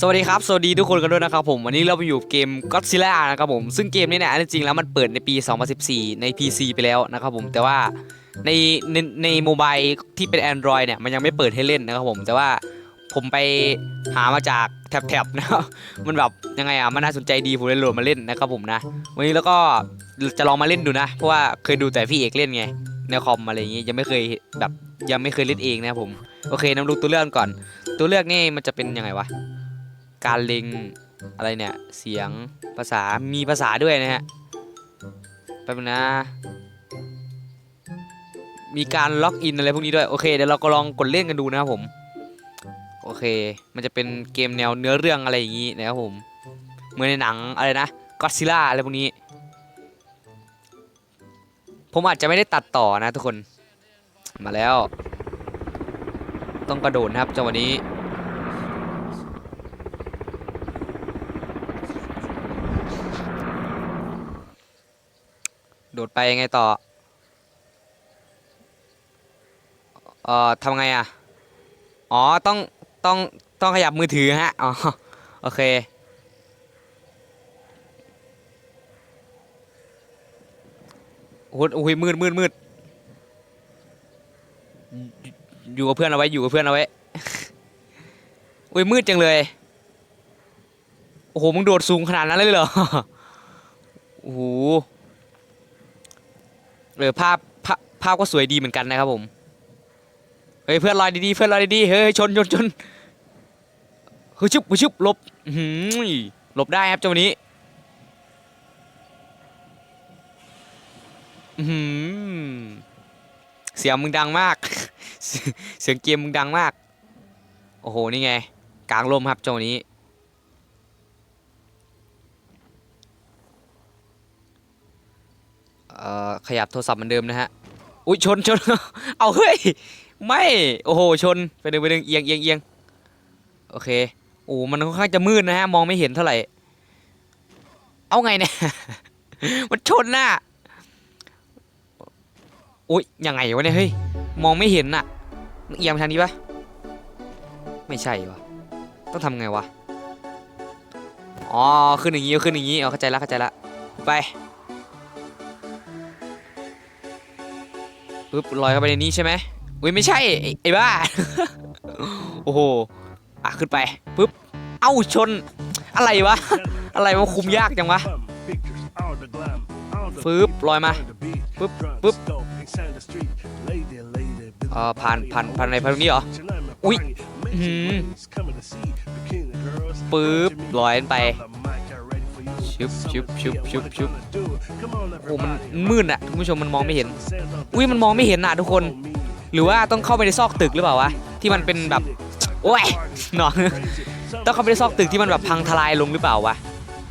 สวัสดีครับ สวัสดีทุกคนกันด้วยนะครับผม วันนี้เราไปอยู่เกม Godzilla นะครับผม ซึ่งเกมนี้เนี่ยจริงแล้วมันเปิดในปี 2014 ใน PC ไปแล้วนะครับผม แต่ว่าในในในโมบายที่เป็น Android เนี่ยมันยังไม่เปิดให้เล่นนะครับผม แต่ว่าผมไปหามาจากแท็บๆนะครับมันแบบยังไงอะ มันน่าสนใจดีผมเลยโหลดมาเล่นนะครับผมนะ วันนี้แล้วก็จะลองมาเล่นดูนะ เพราะว่าเคยดูแต่พี่เอกเล่นไงในคอมอะไรอย่างงี้ยังไม่เคยแบบยังไม่เคยเล่นเองนะผม โอเคนำดูตัวเลือกก่อน ตัวเลือกนี่มันจะเป็นยังไงวะ การเล็งอะไรเนี่ยเสียงภาษามีภาษาด้วยนะฮะแป๊บนึงนะ มีการล็อกอินอะไรพวกนี้ด้วยโอเคเดี๋ยวเราก็ลองกดเล่นกันดูนะครับผมโอเค มันจะเป็นเกมแนวเนื้อเรื่องอะไรอย่างนี้นะครับผมเหมือนในหนังอะไรนะก็ซิล่าอะไรพวกนี้ ผมอาจจะไม่ได้ตัดต่อนะทุกคน มาแล้ว ต้องกระโดดนะครับจังหวะนี้ ดดไปยังไงต่อ เอ่อทำไงอะ อ๋อ ต้อง ต้อง ต้องขยับมือถือฮะ อ๋อ โอเค โอ้ยมืดมืดมืดอยู่กับเพื่อนเอาไว้ อยู่กับเพื่อนเอาไว้โอ้ยมืดจังเลย โอ้โห มึงโดดสูงขนาดนั้นเลยเหรอ โอ้โห เออภาพภาพภาพก็สวยดีเหมือนกันนะครับผมเฮ้ยเพื่อนลอยดีๆเพื่อนลอยดีๆเฮ้ยชนชนชนเฮ้ยชุบเฮ้ยชุบหลบหือหลบได้ครับเจ้าวันนี้อื้อหือเสียงมึงดังมาก เสียงเกมมึงดังมาก โอ้โห นี่ไง กลางลมครับเจ้าวันนี้ เอ่อ ขยับโทรศัพท์เหมือนเดิมนะฮะ อุ้ยชนชน เอาเฮ้ย ไม่ โอ้โห ชน ไปหนึ่งไปหนึ่งเอียงเอียงเอียงโอเค โอ้ มันค่อนข้างจะมืดนะฮะ มองไม่เห็นเท่าไหร่ เอาไงเนี่ย มันชนน่ะอุ้ยยังไงวะเนี่ย เฮ้ย มองไม่เห็นน่ะเอียงไปทางนี้ปะไม่ใช่วะต้องทำไงวะ อ๋อ ขึ้นอย่างงี้ ขึ้นอย่างงี้ เอาเข้าใจละเข้าใจละ ไป ปึ๊บลอยเข้าไปในนี้ใช่ไหมอุ้ยไม่ใช่ไอ้ไอ้บ้า โอ้โหอะขึ้นไปปึ๊บเอ้าชน อะไรวะ อะไรวะคุมยากจังวะฟืบลอยมาปึ๊ปึ๊บบปึ๊ปึ๊บบเอ่เอ่ออผ่าผ่านนผ่าผ่านนผ่าผ่านนอะอะไรไรผ่าผ่านนตตรรงงนี้นี้เหเหรรอออุ้อุ้ยยปึ๊ปึ๊บบลอยไป ชึชึบบชึชึบบชึชึบบชึชึบบโอ้โอ้มัมันนมืมืดดอะอะคุณผู้ชมมันมองไม่เห็น อุ้อุ้ยยมัมันนมมอองงไม่ไม่เห็เห็นนน่ะน่ะทุทุกกคคนนหรือว่าต้องเข้าไปในซอกตึกหรือเปล่าวะที่มันเป็นแบบโอ้ยหนอนต้องเข้าไปในซอกตึกที่มันแบบพังทลายลงหรือเปล่าวะ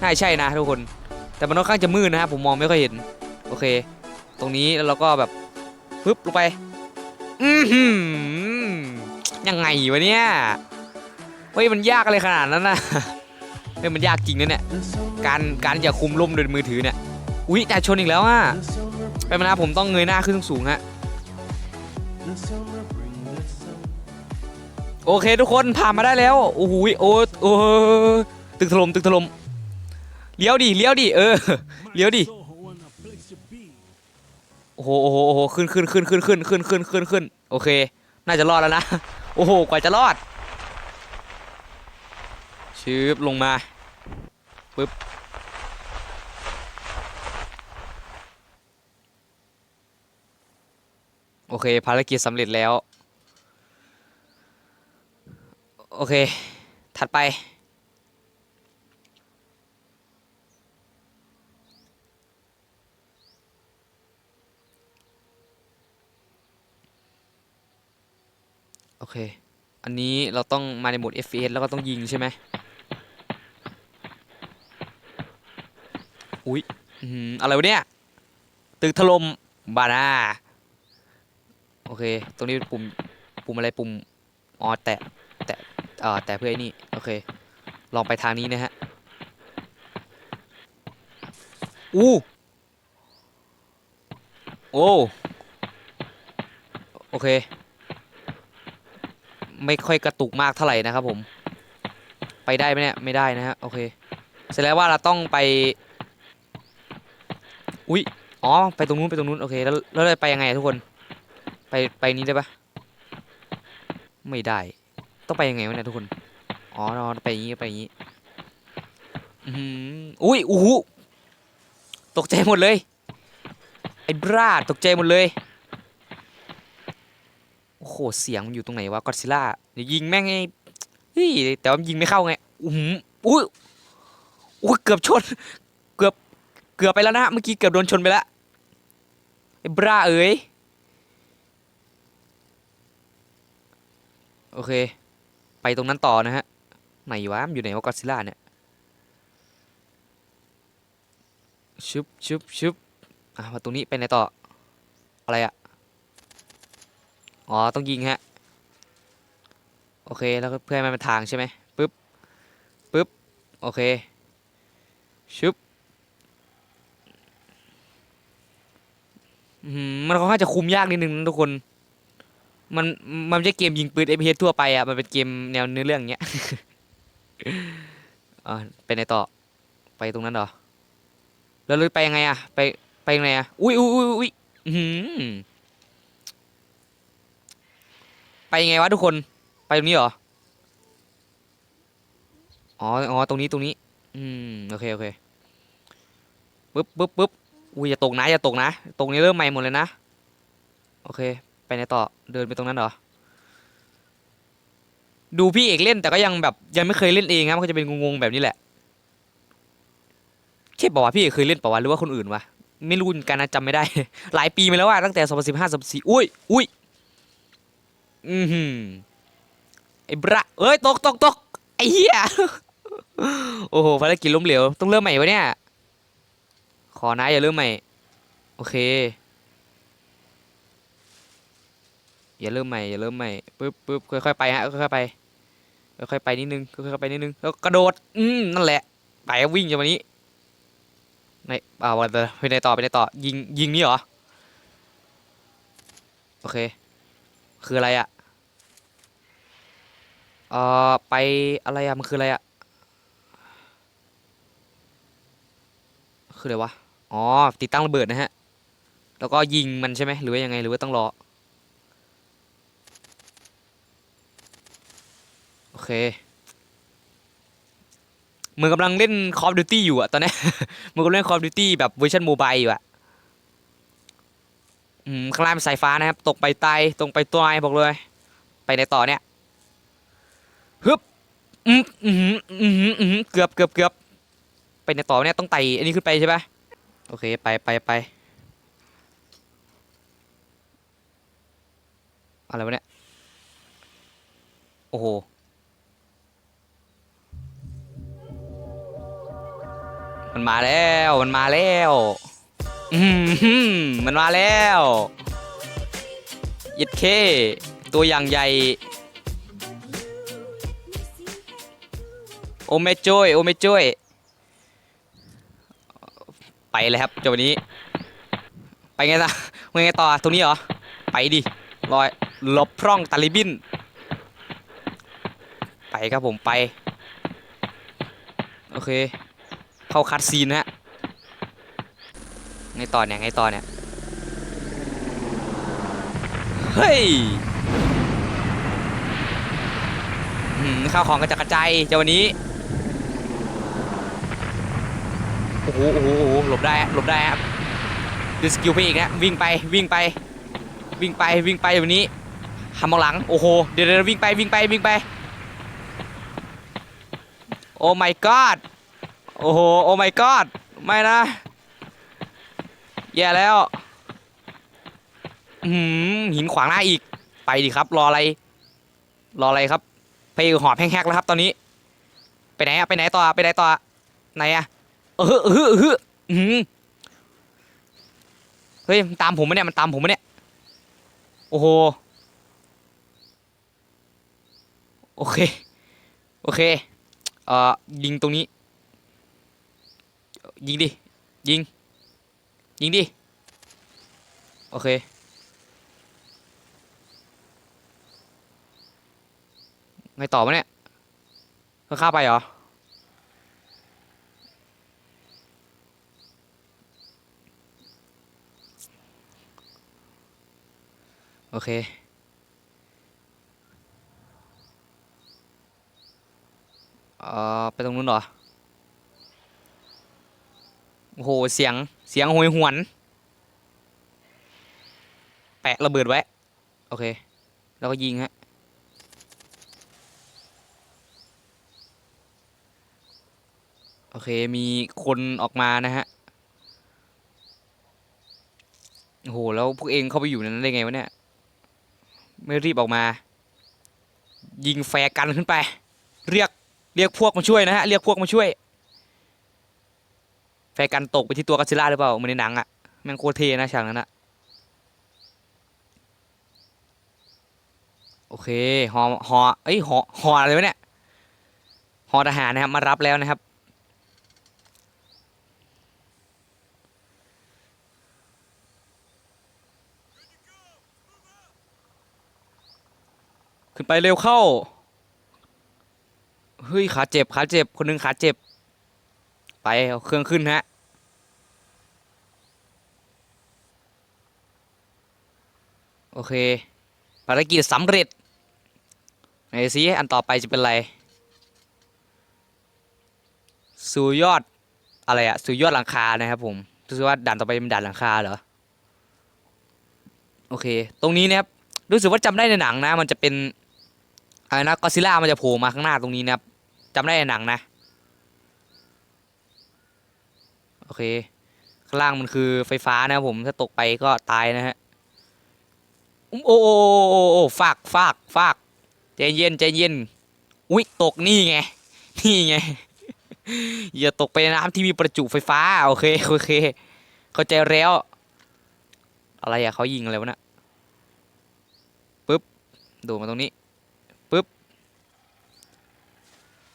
น่าใช่นะทุกคน แต่มันค่อนข้างจะมืดนะครับผมมองไม่ค่อยเห็น โอเค ตรงนี้แล้วเราก็แบบปึ๊บลงไปอือหือยังไงวะเนี่ยเฮ้ยมันยากอะไรขนาดนั้นนะเฮ้ยมันยากจริงนะเนี่ย การการจะคุมลมโดยมือถือเนี่ยอุ๊ยแต่ชนอีกแล้วอะไปมานะผมต้องเงยหน้าขึ้นสูงฮะโอเคทุกคนผ่านมาได้แล้วโอ้โหโอ้โอ้ตึกถล่มตึกถล่มเลี้ยวดิเลี้ยวดิเออเลี้ยวดิโอ้โหโอ้โหโอ้โหขึ้นขึ้นขึ้นขึ้นขึ้นขึ้นขึ้นขึ้นขึ้นโอเค น่าจะรอดแล้วนะโอ้โหกว่าจะรอดชืบลงมา ปึ๊บโอเค ภารกิจสำเร็จแล้ว โอเค ถัดไป โอเค อันนี้เราต้องมาในโหมด FPS แล้วก็ต้องยิงใช่ไหม อุ๊ยอื้อหืออะไรวะเนี่ย ตึกถล่มบานาโอเค ตรงนี้เป็นปุ่ม ปุ่มอะไรปุ่ม อ๋อ แตะ แตะเอ่อแตะเพื่อไอ้นี่ โอเค ลองไปทางนี้นะฮะ อู้ โอ้ โอเค ไม่ค่อยกระตุกมากเท่าไหร่นะครับผม ไปได้ไหมเนี่ย ไม่ได้นะฮะ โอเค เสร็จแล้วว่าเราต้องไป อุ้ยอ๋อ ไปตรงนู้นไปตรงนู้นโอเค แล้วแล้วเราไปยังไงทุกคน ไปไปนี้ได้ปะไม่ได้ ต้องไปยังไงวะเนี่ยทุกคน อ๋อเราไปอย่างนี้ไปอย่างนี้อือหืออุ้ยอู้หูตกใจหมดเลย ไอ้บราตกใจหมดเลย โอ้โห เสียงมันอยู่ตรงไหนวะ กอดซิล่าเดี๋ยวยิงแม่งไงเฮ้ยแต่ว่ายิงไม่เข้าไง อุ้มอุ้ยอุ้ยเกือบชน กือบไปแล้วนะฮะเมื่อกี้เกือบโดนชนไปแล้วไอ้บราเอ๋ยโอเค ไปตรงนั้นต่อนะฮะ ไหนวะมันอยู่ไหนวะก็อซิลล่าเนี่ยชึบชึบชึบอะมาตรงนี้ไปไหนต่อ อะไรอะอ๋อ ต้องยิงฮะ โอเค แล้วก็เพื่อให้มันเป็นทางใช่ไหมปึ๊บปึ๊บ โอเคชึบ อืมมันค่อนข้างจะคุมยากนิดนึงนะทุกคน มันมันไม่ใช่เกมยิงปืน FPS ทั่วไปอะมันเป็นเกมแนวเนื้อเรื่องเงี้ย อ่าไปไหนต่อ ไปตรงนั้นเหรอ แล้วเลยไปยังไงอะ ไปไปยังไงอะ อุ้ยอุ้ยอุ้ยอุ้ยอือไปยังไงวะทุกคน ไปตรงนี้เหรอ อ๋อ อ๋อ ตรงนี้ ตรงนี้ อืม โอเค โอเคปึ๊บปึ๊บปึ๊บ อุ้ยอย่าตกนะอย่าตกนะ ตรงนี้เริ่มใหม่หมดเลยนะ โอเค ไปไหนต่อเดินไปตรงนั้นเหรอ ดูพี่เอกเล่นแต่ก็ยังแบบยังไม่เคยเล่นเองครับมันก็จะเป็นงงๆแบบนี้แหละใช่ป่าวะพี่เอกเคยเล่นป่าวะหรือว่าคนอื่นวะไม่รู้กันนะจำไม่ได้ หลายปีมาแล้วอะตั้งแต่2015 2014อุ้ยอุ้ยอือหือไอ้บระเอ้ยตกตกตกไอ้เหี้ยโอ้โหภารกิจล้มเหลวต้องเริ่มใหม่วะเนี่ย อนะอย่าเริ่มใหม่ โอเค อย่าเริ่มใหม่อย่าเริ่มใหม่ปึ๊บปึ๊บค่อยๆไปฮะค่อยๆไปค่อยๆไปนิดนึงค่อยๆไปนิดนึงแล้วกระโดดอืมนั่นแหละ ไปวิ่งจากวันนี้ในอ่าวไปในต่อไปในต่อยิงยิงนี่เหรอโอเค คืออะไรอะเอ่อไปอะไรอะมันคืออะไรอะคืออะไรวะ อ๋อ ติดตั้งระเบิดนะฮะ แล้วก็ยิงมันใช่ไหมหรือว่ายังไง หรือว่าต้องรอ โอเคมือกำลังเล่น Call of Duty อยู่อะตอนนี้มือกำลังเล่น Call of Duty แบบเวอร์ชันโมบายอยู่อะอืม ข้างล่างเป็นสายฟ้านะครับ ตกไปไตตรงไปตัวไอบอกเลย ไปในต่อเนี่ยฮึบอืมอืมอืมอืมเกือบเกือบเกือบไปในต่อเนี่ยต้องไต่อันนี้ขึ้นไปใช่ปะ โอเค ไปไปไปอะไรวะเนี่ย โอ้โห มันมาแล้ว มันมาแล้วอืมมันมาแล้วยิดเคตัวอย่างใหญ่ โอเมโจยโอเมโจย ไปเลยครับเจ้าวันนี้ ไปไงต่อไปไงต่อตรงนี้เหรอ ไปดิลอยลบพร่องตาลิบิน ไปครับผมไป โอเค เข้าคัดซีนฮะไงต่อเนี่ยไงต่อเนี่ยเฮ้ยข้าวของกระจัดกระจายเจ้าวันนี้ โอ้โหโอ้โหโอ้โหหลบได้หลบได้ครับดูสกิลไปอีกนะวิ่งไปวิ่งไป วิ่งไปวิ่งไปแบบนี้ทำมองหลังโอ้โหเดี๋ยวเดี๋ยววิ่งไปวิ่งไปวิ่งไปโอ้ my god โอ้โหโอ้ my god ไม่นะแย่แล้วอืมหินขวางหน้าอีกไปดิครับ รออะไร รออะไรครับ ไปหอบแฮกๆแล้วครับ ตอนนี้ ไปไหนอะไปไหนต่อไปไหนต่อไหนอะ ออเออเออเอออืมเฮ้ยมันตามผมมาเนี่ยมันตามผมมาเนี่ยโอ้โหโอเคโอเคเอ่อยิงตรงนี้ ยิงดิยิง ยิงดิโอเคไงต่อมาเนี่ยเขาฆ่าไปเหรอ โอเค เอ่อ ไปตรงนู้นเหรอ โอ้โห เสียง เสียงโหยหวน แปะระเบิดไว้ โอเค แล้วก็ยิงฮะ โอเค มีคนออกมานะฮะ โอ้โห แล้วพวกเองเข้าไปอยู่ในนั้นได้ไงวะเนี่ย ไม่รีบออกมา ยิงแฟร์กันขึ้นไป เรียกเรียกพวกมาช่วยนะฮะเรียกพวกมาช่วย แฟร์กันตกไปที่ตัวกัซิล่าหรือเปล่าเหมือนในหนังอะแม่งโคตรเท่นะฉากนั้นอะโอเคฮอฮอเอ้ยฮอฮออะไรวะเนี่ยฮอทหารนะครับมารับแล้วนะครับ ขึ้นไปเร็วเข้า เฮ้ยขาเจ็บขาเจ็บคนหนึงขาเจ็บ ไปเอาเครื่องขึ้นฮะ โอเค ภารกิจสำเร็จไหนสิอันต่อไปจะเป็นอะไรสู่ยอดอะไรอะสู่ยอดหลังคานะครับผมรู้สึกว่าด่านต่อไปเป็นด่านหลังคาเหรอโอเค ตรงนี้นะครับรู้สึกว่าจำได้ในหนังนะ มันจะเป็น อะไรนะก็ซิล่ามันจะโผล่มาข้างหน้าตรงนี้นะครับจำได้ในหนังนะ โอเค ข้างล่างมันคือไฟฟ้านะครับผมถ้าตกไปก็ตายนะฮะโอ้โอ้โอ้โอ้โอ้ฟากฟากฟากใจเย็นใจเย็นอุ้ยตกนี่ไงนี่ไงอย่าตกไปน้ำที่มีประจุไฟฟ้าโอเคโอเค เข้าใจแล้ว อะไรอะเขายิงอะไรวะนะปึ๊บดดมาตรงนี้ ปึ๊บ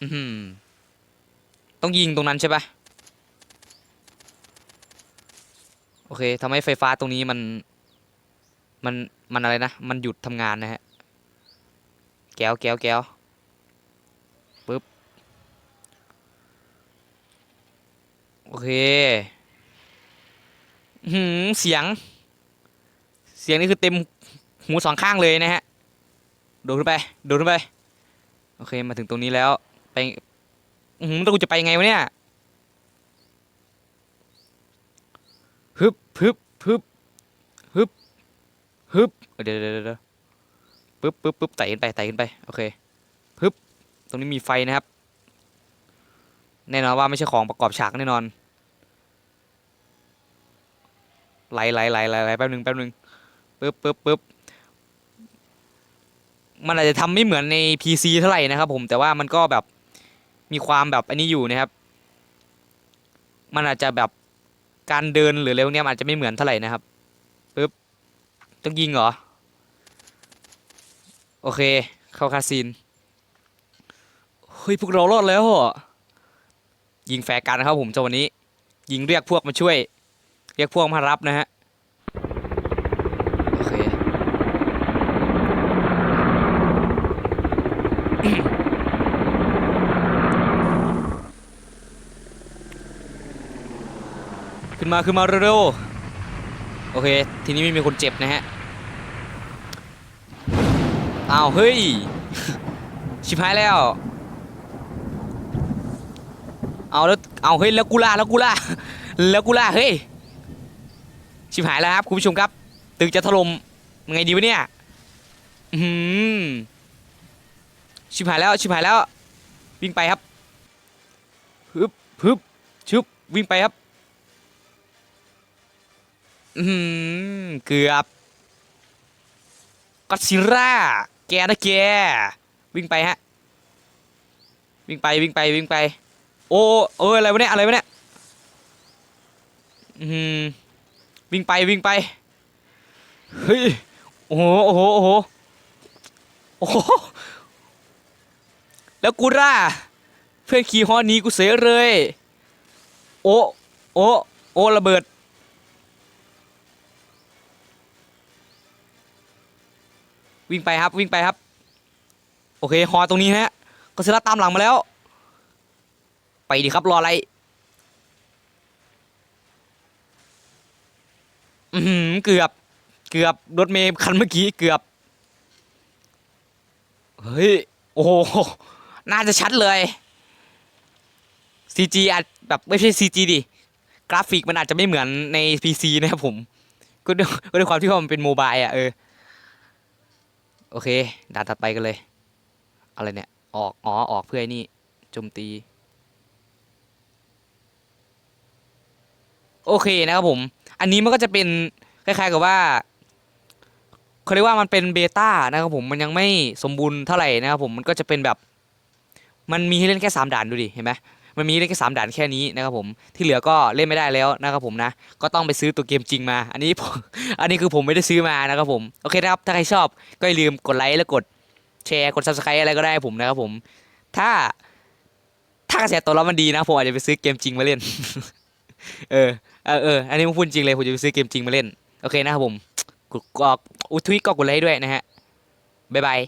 อือหือต้องยิงตรงนั้นใช่ปะโอเคทำให้ไฟฟ้าตรงนี้มัน มัน มันอะไรนะ มันหยุดทำงานนะฮะ แก้วแก้วแก้วปึ๊บ โอเคอื้อหืมเสียง เสียงนี่คือเต็มหูสองข้างเลยนะฮะ โดดขึ้นไป โดดขึ้นไป โอเค มาถึงตรงนี้แล้ว ไปอือหืมแล้วกูจะไปไงวะเนี่ยฮึบฮึบฮึบฮึบฮึบเดี๋ยวเดี๋ยวเดี๋ยวเดี๋ยวปึ๊บปึ๊บปึ๊บไต่ขึ้นไปไต่ขึ้นไปโอเคฮึบตรงนี้มีไฟนะครับ แน่นอนว่าไม่ใช่ของประกอบฉากแน่นอนไหลไหลไหลไหลไหลแป๊บหนึงแป๊บหนึงปึ๊บปึ๊บปึ๊บมันอาจจะทำไม่เหมือนใน PC เท่าไหร่นะครับผมแต่ว่ามันก็แบบ มีความแบบอันนี้อยู่นะครับ มันอาจจะแบบการเดินหรืออะไรพวกเนี้ยมันอาจจะไม่เหมือนเท่าไหร่นะครับปึ๊บต้องยิงเหรอ โอเค เข้าคาซีนเฮ้ยพวกเรารอดแล้วเหรอยิงแฟร์กันนะครับผมจังหวันนี้ ยิงเรียกพวกมาช่วย เรียกพวกมารับนะฮะโอเค ขึ้น มาขึ้นมาเร็วโอเค ทีนี้ไม่มีคนเจ็บนะฮะอ้าวเฮ้ย ชิบหายแล้ว เอาแล้ว เอาเฮ้ยแล้วกูล่าแล้วกูล่าแล้วกูล่าเฮ้ย ชิบหายแล้วครับคุณผู้ชมครับ ตึกจะถล่มยังไงดีวะเนี่ยอือหือชิบหายแล้วชิบหายแล้ว วิ่งไปครับฮึบฮึบชึบวิ่งไปครับ อืมเกือบก็ซิร่าแกนะแกวิ่งไปฮะ วิ่งไปวิ่งไปวิ่งไป โอ้เอออะไรวะเนี่ยอะไรวะเนี่ยอืมวิ่งไปวิ่งไปเฮ้ยโอ้โหโอ้โหโอ้โหโอ้โหแล้วกูร่าเพื่อนขี่ฮอนี้กูเสียเลย โอ้โอ้โอ้ระเบิด วิ่งไปครับวิ่งไปครับ โอเคฮอตรงนี้ฮะก็ซิล่าตามหลังมาแล้ว ไปดีครับรออะไรอือหือเกือบ เกือบรถเมย์คันเมื่อกี้เกือบ เฮ้ย โอ้โห น่าจะชัดเลย CG อาจแบบไม่ใช่ CG ดิ กราฟิกมันอาจจะไม่เหมือนใน PC นะครับผม ก็ด้วยความที่ว่ามันเป็นโมบายอะเออ โอเค ด่านถัดไปกันเลย อะไรเนี่ย ออก อ๋อ ออกเพื่อนี่โจมตี โอเคนะครับผม อันนี้มันก็จะเป็นคล้ายๆกับว่าเขาเรียกว่ามันเป็นเบต้านะครับผมมันยังไม่สมบูรณ์เท่าไหร่นะครับผมมันก็จะเป็นแบบ มันมีให้เล่นแค่สามด่านดูดิ เห็นไหม มันมีให้เล่นแค่สามด่านแค่นี้นะครับผมที่เหลือก็เล่นไม่ได้แล้วนะครับผมนะก็ต้องไปซื้อตัวเกมจริงมา อันนี้อันนี้คือผมไม่ได้ซื้อมานะครับผมโอเคนะครับถ้าใครชอบก็อย่าลืมกดไลค์และกดแชร์กด subscribe อะไรก็ได้ผมนะครับผมถ้าถ้ากระแสตอบรับมันดีนะผมอาจจะไปซื้อเกมจริงมาเล่น เออเออเอออันนี้ผมพูดจริงเลยผมจะไปซื้อเกมจริงมาเล่นโอเคนะครับผมกดกดอุทวิตก็กดไลค์ด้วยนะฮะบ๊ายบาย